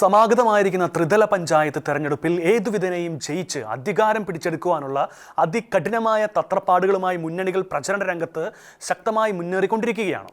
സമാഗതമായിരിക്കുന്ന ത്രിതല പഞ്ചായത്ത് തെരഞ്ഞെടുപ്പിൽ ഏതുവിധനെയും ജയിച്ച് അധികാരം പിടിച്ചെടുക്കുവാനുള്ള അതികഠിനമായ തത്രപ്പാടുകളുമായി മുന്നണികൾ പ്രചരണ രംഗത്ത് ശക്തമായി മുന്നേറിക്കൊണ്ടിരിക്കുകയാണ്.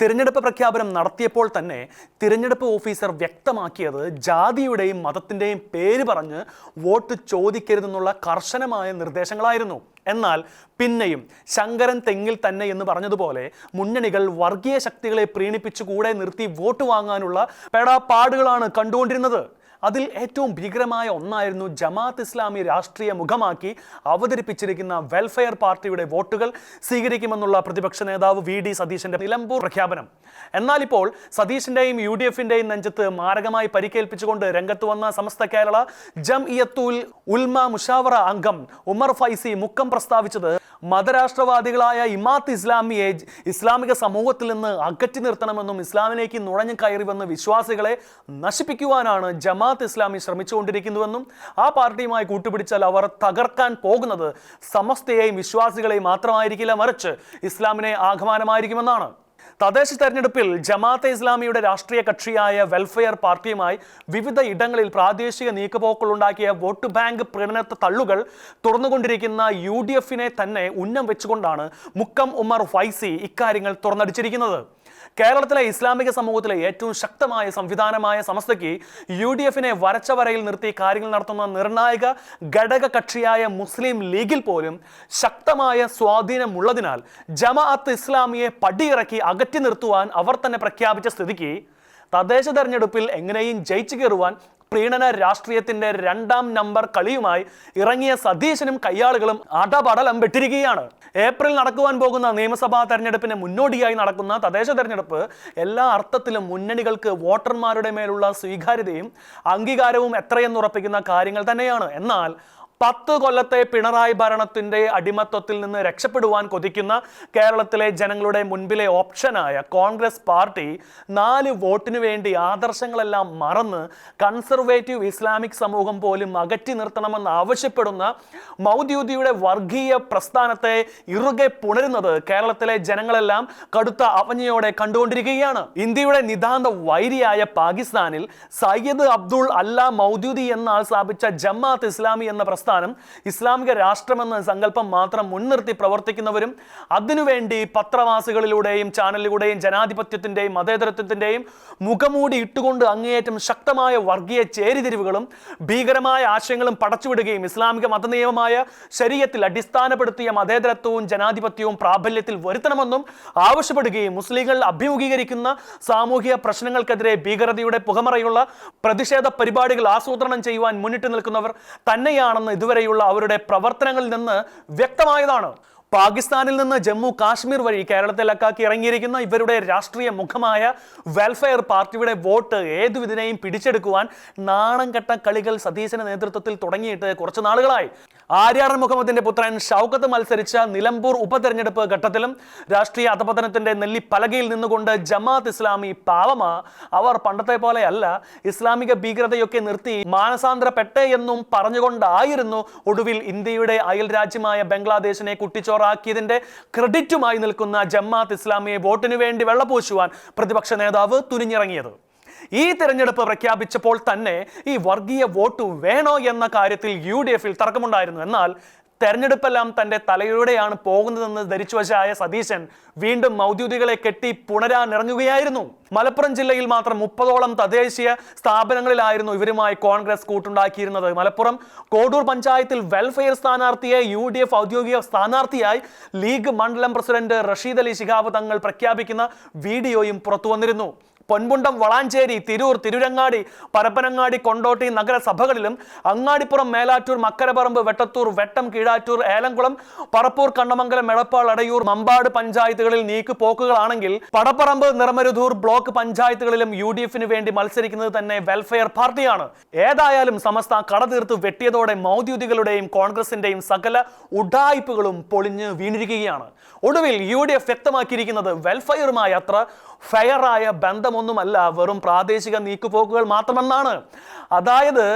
തിരഞ്ഞെടുപ്പ് പ്രഖ്യാപനം നടത്തിയപ്പോൾ തന്നെ തിരഞ്ഞെടുപ്പ് ഓഫീസർ വ്യക്തമാക്കിയത് ജാതിയുടെയും മതത്തിന്റെയും പേര് പറഞ്ഞ് വോട്ട് ചോദിക്കരുതെന്നുള്ള കർശനമായ നിർദ്ദേശങ്ങളായിരുന്നു. എന്നാൽ പിന്നെയും ശങ്കരൻ തെങ്ങിൽ തന്നെ എന്ന് പറഞ്ഞതുപോലെ മുന്നണികൾ വർഗീയ ശക്തികളെ പ്രീണിപ്പിച്ചു കൂടെ നിർത്തി വോട്ട് വാങ്ങാനുള്ള പെടാപ്പാടുകളാണ് കണ്ടുകൊണ്ടിരുന്നത്. അതിൽ ഏറ്റവും ഭീകരമായ ഒന്നായിരുന്നു ജമാഅത്ത് ഇസ്ലാമി രാഷ്ട്രീയ മുഖമാക്കി അവതരിപ്പിച്ചിരിക്കുന്ന വെൽഫെയർ പാർട്ടിയുടെ വോട്ടുകൾ സ്വീകരിക്കുമെന്നുള്ള പ്രതിപക്ഷ നേതാവ് വി ഡി സതീശന്റെ നിലമ്പൂർ പ്രഖ്യാപനം. എന്നാൽ ഇപ്പോൾ സതീശിന്റെയും യു ഡി എഫിന്റെയും നെഞ്ചത്ത് മാരകമായി പരിക്കേൽപ്പിച്ചുകൊണ്ട് രംഗത്ത് വന്ന സമസ്ത കേരള ജം ഇയത്തുൽ ഉൽമ മുഷാവറ അംഗം ഉമർ ഫൈസി മുക്കം പ്രസ്താവിച്ചത് മതരാഷ്ട്രവാദികളായ ഇമാത്ത് ഇസ്ലാമിയെ ഇസ്ലാമിക സമൂഹത്തിൽ നിന്ന് അകറ്റി നിർത്തണമെന്നും ഇസ്ലാമിലേക്ക് നുഴഞ്ഞു കയറി വന്ന വിശ്വാസികളെ നശിപ്പിക്കുവാനാണ് ജമാഅത്ത് ഇസ്ലാമി ശ്രമിച്ചുകൊണ്ടിരിക്കുന്നുവെന്നും ആ പാർട്ടിയുമായി കൂട്ടുപിടിച്ചാൽ അവർ തകർക്കാൻ പോകുന്നത് സമസ്തയെയും വിശ്വാസികളെയും മാത്രമായിരിക്കില്ല മറിച്ച് ഇസ്ലാമിനെ ആഹ്വാനമായിരിക്കുമെന്നാണ് തദ്ദേശ തെരഞ്ഞെടുപ്പിൽ ജമാഅത്തെ ഇസ്ലാമിയുടെ രാഷ്ട്രീയ കക്ഷിയായ വെൽഫെയർ പാർട്ടിയുമായി വിവിധ ഇടങ്ങളിൽ പ്രാദേശിക നീക്കുപോക്കുകളുണ്ടാക്കിയ വോട്ട് ബാങ്ക് പ്രീണനത്തെ തള്ളുകൾ തുറന്നുകൊണ്ടിരിക്കുന്ന യു ഡി എഫിനെ തന്നെ ഉന്നം വെച്ചുകൊണ്ടാണ് മുക്കം ഉമർ ഫൈസി ഇക്കാര്യങ്ങൾ തുറന്നടിച്ചിരിക്കുന്നത്. കേരളത്തിലെ ഇസ്ലാമിക സമൂഹത്തിലെ ഏറ്റവും ശക്തമായ സംവിധാനമായ സമസ്തയ്ക്ക് യു ഡി എഫിനെ വരച്ച വരയിൽ നിർത്തി കാര്യങ്ങൾ നടത്തുന്ന നിർണായക ഘടക കക്ഷിയായ മുസ്ലിം ലീഗിൽ പോലും ശക്തമായ സ്വാധീനമുള്ളതിനാൽ ജമാഅത്ത് ഇസ്ലാമിയെ പടിയിറക്കി അകറ്റി നിർത്തുവാൻ അവർ തന്നെ പ്രഖ്യാപിച്ച സ്ഥിതിക്ക് തദ്ദേശ തെരഞ്ഞെടുപ്പിൽ എങ്ങനെയും ജയിച്ചു കയറുവാൻ പ്രീണന രാഷ്ട്രീയത്തിന്റെ രണ്ടാം നമ്പർ കളിയുമായി ഇറങ്ങിയ സതീശനും കയ്യാളുകളും അടപടലം വെട്ടിരിക്കുകയാണ് ഏപ്രിൽ നടക്കുവാൻ പോകുന്ന നിയമസഭാ തെരഞ്ഞെടുപ്പിന് മുന്നോടിയായി നടക്കുന്ന തദ്ദേശ തെരഞ്ഞെടുപ്പ് എല്ലാ അർത്ഥത്തിലും മുന്നണികൾക്ക് വോട്ടർമാരുടെ മേലുള്ള സ്വീകാര്യതയും അംഗീകാരവും എത്രയെന്നുറപ്പിക്കുന്ന കാര്യങ്ങൾ തന്നെയാണ്. എന്നാൽ പത്ത് കൊല്ലത്തെ പിണറായി ഭരണത്തിന്റെ അടിമത്വത്തിൽ നിന്ന് രക്ഷപ്പെടുവാൻ കൊതിക്കുന്ന കേരളത്തിലെ ജനങ്ങളുടെ മുൻപിലെ ഓപ്ഷനായ കോൺഗ്രസ് പാർട്ടി നാല് വോട്ടിനു വേണ്ടി ആദർശങ്ങളെല്ലാം മറന്ന് കൺസർവേറ്റീവ് ഇസ്ലാമിക് സമൂഹം പോലും അകറ്റി നിർത്തണമെന്ന് ആവശ്യപ്പെടുന്ന മൗദ്യൂദിയുടെ വർഗീയ പ്രസ്ഥാനത്തെ ഇറുകെ പുണരുന്നത് കേരളത്തിലെ ജനങ്ങളെല്ലാം കടുത്ത അവജ്ഞയോടെ കണ്ടുകൊണ്ടിരിക്കുകയാണ്. ഇന്ത്യയുടെ നിതാന്ത വൈരിയായ പാകിസ്ഥാനിൽ സയ്യദ് അബ്ദുൾ അല്ല മൗദ്യൂദി എന്നാൽ സ്ഥാപിച്ച ജമാഅത്ത് ഇസ്ലാമി എന്ന പ്രസ്ഥാനം ഇസ്ലാമിക രാഷ്ട്രമെന്ന സങ്കല്പം മാത്രം മുൻനിർത്തി പ്രവർത്തിക്കുന്നവരും അതിനുവേണ്ടി പത്രവാസികളിലൂടെയും ചാനലിലൂടെയും ജനാധിപത്യത്തിന്റെയും മതേതരത്വത്തിന്റെയും മുഖമൂടി ഇട്ടുകൊണ്ട് അങ്ങേയറ്റം ശക്തമായ വർഗീയ ചേരിതിരിവുകളും ഭീകരമായ ആശയങ്ങളും പടച്ചുവിടുകയും ഇസ്ലാമിക മതനിയമമായ ശരീരത്തിൽ അടിസ്ഥാനപ്പെടുത്തിയ മതേതരത്വവും ജനാധിപത്യവും പ്രാബല്യത്തിൽ വരുത്തണമെന്നും ആവശ്യപ്പെടുകയും മുസ്ലിങ്ങൾ അഭിമുഖീകരിക്കുന്ന സാമൂഹിക പ്രശ്നങ്ങൾക്കെതിരെ ഭീകരതയുടെ പുകമറയുള്ള പ്രതിഷേധ പരിപാടികൾ ആസൂത്രണം ചെയ്യുവാൻ മുന്നിട്ട് നിൽക്കുന്നവർ തന്നെയാണെന്ന് ഇതുവരെയുള്ള അവരുടെ പ്രവർത്തനങ്ങളിൽ നിന്ന് വ്യക്തമായതാണ്. പാകിസ്ഥാനിൽ നിന്ന് ജമ്മു കാശ്മീർ വഴി കേരളത്തിലക്കാക്കി ഇറങ്ങിയിരിക്കുന്ന ഇവരുടെ രാഷ്ട്രീയ മുഖമായ വെൽഫെയർ പാർട്ടിയുടെ വോട്ട് ഏതു വിധനെയും പിടിച്ചെടുക്കുവാൻ നാണം കെട്ട കളികൾ സതീശന്റെ നേതൃത്വത്തിൽ തുടങ്ങിയിട്ട് കുറച്ച് നാളുകളായി. ആര്യാടൻ മുഹമ്മദിന്റെ പുത്രൻ ഷൗക്കത്ത് മത്സരിച്ച നിലമ്പൂർ ഉപതെരഞ്ഞെടുപ്പ് ഘട്ടത്തിലും രാഷ്ട്രീയ അധപതനത്തിന്റെ നെല്ലിപ്പലകയിൽ നിന്നുകൊണ്ട് ജമാഅത്ത് ഇസ്ലാമി പാവമാ. അവർ പണ്ടത്തെ പോലെയല്ല. ഇസ്ലാമിക ഭീകരതയൊക്കെ നിർത്തി മാനസാന്തരപ്പെട്ടേ എന്നും പറഞ്ഞുകൊണ്ടായിരുന്നു ഒടുവിൽ ഇന്ത്യയുടെ അയൽ രാജ്യമായ ബംഗ്ലാദേശിനെ കുട്ടിച്ചോറാക്കിയതിന്റെ ക്രെഡിറ്റുമായി നിൽക്കുന്ന ജമാഅത്ത് ഇസ്ലാമിയെ വോട്ടിനു വേണ്ടി വെള്ളപൂശുവാൻ പ്രതിപക്ഷ നേതാവ് തുനിഞ്ഞിറങ്ങിയത്. ഈ തിരഞ്ഞെടുപ്പ് പ്രഖ്യാപിച്ചപ്പോൾ തന്നെ ഈ വർഗീയ വോട്ട് വേണോ എന്ന കാര്യത്തിൽ യു ഡി എഫിൽ തർക്കമുണ്ടായിരുന്നു. എന്നാൽ തെരഞ്ഞെടുപ്പെല്ലാം തന്റെ തലയിലൂടെയാണ് പോകുന്നതെന്ന് ധരിച്ചു വശായ സതീശൻ വീണ്ടും മൗദ്യൂദികളെ കെട്ടി പുനരാനിറങ്ങുകയായിരുന്നു മലപ്പുറം ജില്ലയിൽ മാത്രം മുപ്പതോളം തദ്ദേശീയ സ്ഥാപനങ്ങളിലായിരുന്നു ഇവരുമായി കോൺഗ്രസ് കൂട്ടുണ്ടാക്കിയിരുന്നത്. മലപ്പുറം കോടൂർ പഞ്ചായത്തിൽ വെൽഫെയർ സ്ഥാനാർത്ഥിയെ യു ഡി എഫ് ഔദ്യോഗിക സ്ഥാനാർത്ഥിയായി ലീഗ് മണ്ഡലം പ്രസിഡന്റ് റഷീദ് അലി ശിഹാബ് തങ്ങൾ പ്രഖ്യാപിക്കുന്ന വീഡിയോയും പുറത്തു വന്നിരുന്നു പൊൻപുണ്ടം വളാഞ്ചേരി തിരൂർ തിരുരങ്ങാടി പരപ്പനങ്ങാടി കൊണ്ടോട്ടി നഗരസഭകളിലും അങ്ങാടിപ്പുറം മേലാറ്റൂർ മക്കരപറമ്പ് വെട്ടത്തൂർ വെട്ടം കീഴാറ്റൂർ ഏലംകുളം പറപ്പൂർ കണ്ണമംഗലം എടപ്പാൾ അടയൂർ മമ്പാട് പഞ്ചായത്തുകളിൽ നീക്കുപോക്കുകളാണെങ്കിൽ പടപ്പറമ്പ് നിറമരുതൂർ ബ്ലോക്ക് പഞ്ചായത്തുകളിലും യു ഡി എഫിന് വേണ്ടി മത്സരിക്കുന്നത് തന്നെ വെൽഫെയർ പാർട്ടിയാണ്. ഏതായാലും സമസ്ത കടതീർത്ത് വെട്ടിയതോടെ മൗദ്യൂദികളുടെയും കോൺഗ്രസിന്റെയും സകല ഉഡായിപ്പുകളും പൊളിഞ്ഞ് വീണിരിക്കുകയാണ്. ഒടുവിൽ യു ഡി എഫ് വ്യക്തമാക്കിയിരിക്കുന്നത് വെൽഫെയറുമായി അത്ര ഫെയറായ ബന്ധമൊന്നുമല്ല വെറും പ്രാദേശിക നീക്കുപോക്കുകൾ മാത്രമെന്നാണ്. അതായത്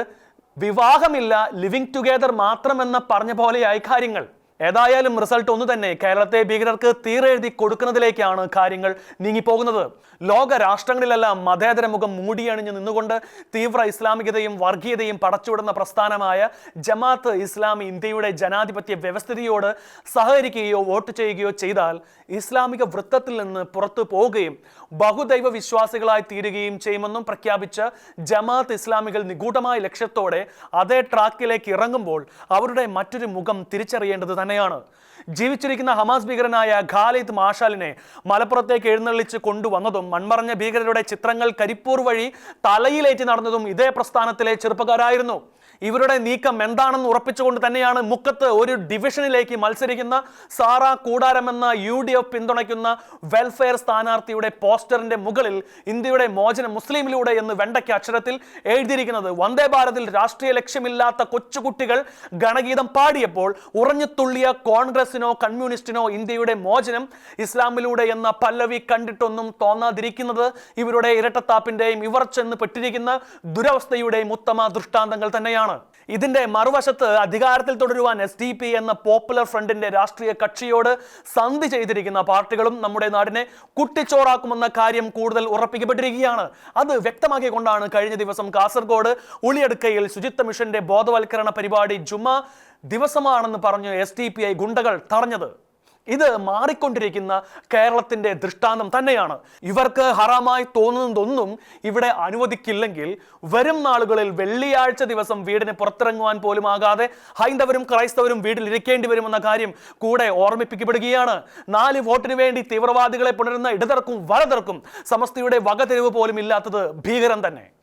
വിവാഹമില്ല ലിവിങ് ടുഗെദർ മാത്രമെന്ന പറഞ്ഞ പോലെയായി കാര്യങ്ങൾ. ഏതായാലും റിസൾട്ട് ഒന്ന് തന്നെ കേരളത്തെ ഭീകരർക്ക് തീരെഴുതി കൊടുക്കുന്നതിലേക്കാണ് കാര്യങ്ങൾ നീങ്ങിപ്പോകുന്നത്. ലോക രാഷ്ട്രങ്ങളിലെല്ലാം മതേതര മുഖം മൂടിയണിഞ്ഞ് നിന്നുകൊണ്ട് തീവ്ര ഇസ്ലാമികതയും വർഗീയതയും പടച്ചുവിടുന്ന പ്രസ്ഥാനമായ ജമാഅത്ത് ഇസ്ലാമി ഇന്ത്യയുടെ ജനാധിപത്യ വ്യവസ്ഥിതിയോട് സഹകരിക്കുകയോ വോട്ട് ചെയ്യുകയോ ചെയ്താൽ ഇസ്ലാമിക വൃത്തത്തിൽ നിന്ന് പുറത്തു പോവുകയും ബഹുദൈവ വിശ്വാസികളായി തീരുകയും ചെയ്യുമെന്നും പ്രഖ്യാപിച്ച ജമാഅത്ത് ഇസ്ലാമികൾ നിഗൂഢമായ ലക്ഷ്യത്തോടെ അതേ ട്രാക്കിലേക്ക് ഇറങ്ങുമ്പോൾ അവരുടെ മറ്റൊരു മുഖം തിരിച്ചറിയേണ്ടത് തന്നെയാണ്. ജീവിച്ചിരിക്കുന്ന ഹമാസ് ഭീകരനായ ഖാലിദ് മാഷാലിനെ മലപ്പുറത്തേക്ക് എഴുന്നള്ളിച്ച് കൊണ്ടുവന്നതും മൺമറഞ്ഞ ഭീകരരുടെ ചിത്രങ്ങൾ കരിപ്പൂർ വഴി തലയിലേറ്റി നടന്നതും ഇതേ പ്രസ്ഥാനത്തിലെ ചെറുപ്പക്കാരായിരുന്നു. ഇവരുടെ നീക്കം എന്താണെന്ന് ഉറപ്പിച്ചുകൊണ്ട് തന്നെയാണ് മുക്കത്ത് ഒരു ഡിവിഷനിലേക്ക് മത്സരിക്കുന്ന സാറ കൂടാരം എന്ന യു ഡി എഫ് പിന്തുണയ്ക്കുന്ന വെൽഫെയർ സ്ഥാനാർത്ഥിയുടെ പോസ്റ്ററിന്റെ മുകളിൽ ഇന്ത്യയുടെ മോചനം മുസ്ലിമിലൂടെ എന്ന് വെണ്ടയ്ക്ക് അക്ഷരത്തിൽ എഴുതിയിരിക്കുന്നത്. വന്ദേ ഭാരതിൽ രാഷ്ട്രീയ ലക്ഷ്യമില്ലാത്ത കൊച്ചുകുട്ടികൾ ഗണഗീതം പാടിയപ്പോൾ ഉറഞ്ഞുതുള്ളിയ കോൺഗ്രസിനോ കമ്മ്യൂണിസ്റ്റിനോ ഇന്ത്യയുടെ മോചനം ഇസ്ലാമിലൂടെ എന്ന പല്ലവി കണ്ടിട്ടൊന്നും തോന്നാതിരിക്കുന്നത് ഇവരുടെ ഇരട്ടത്താപ്പിന്റെയും ഇവർ ചെന്ന് പെട്ടിരിക്കുന്ന ദുരവസ്ഥയുടെയും ഉത്തമ ദൃഷ്ടാന്തങ്ങൾ തന്നെയാണ്. ഇതിന്റെ മറുവശത്ത് അധികാരത്തിൽ തുടരുവാൻ എസ് ഡി പി എന്ന പോപ്പുലർ ഫ്രണ്ടിന്റെ രാഷ്ട്രീയ കക്ഷിയോട് സന്ധി ചെയ്തിരിക്കുന്ന പാർട്ടികളും നമ്മുടെ നാടിനെ കുട്ടിച്ചോറാക്കുമെന്ന കാര്യം കൂടുതൽ ഉറപ്പിക്കപ്പെട്ടിരിക്കുകയാണ്. അത് വ്യക്തമാക്കിക്കൊണ്ടാണ് കഴിഞ്ഞ ദിവസം കാസർഗോഡ് ഉളിയടുക്കയിൽ ശുചിത്വ മിഷന്റെ ബോധവൽക്കരണ പരിപാടി ജുമ ദിവസമാണെന്ന് പറഞ്ഞു എസ് ഗുണ്ടകൾ തടഞ്ഞത്. ഇത് മാറിക്കൊണ്ടിരിക്കുന്ന കേരളത്തിന്റെ ദൃഷ്ടാന്തം തന്നെയാണ്. ഇവർക്ക് ഹറാമായി തോന്നുന്നതൊന്നും ഇവിടെ അനുവദിക്കില്ലെങ്കിൽ വരും നാളുകളിൽ വെള്ളിയാഴ്ച ദിവസം വീടിന് പുറത്തിറങ്ങുവാൻ പോലും ആകാതെ ഹൈന്ദവരും ക്രൈസ്തവരും വീട്ടിൽ ഇരിക്കേണ്ടി വരുമെന്ന കാര്യം കൂടെ ഓർമ്മിപ്പിക്കപ്പെടുകയാണ്. നാല് വോട്ടിന് വേണ്ടി തീവ്രവാദികളെ പുണരുന്ന ഇടതർക്കും വലതർക്കും സമസ്തയുടെ വകതിരിവ് പോലും ഇല്ലാത്തത് ഭീകരം തന്നെ.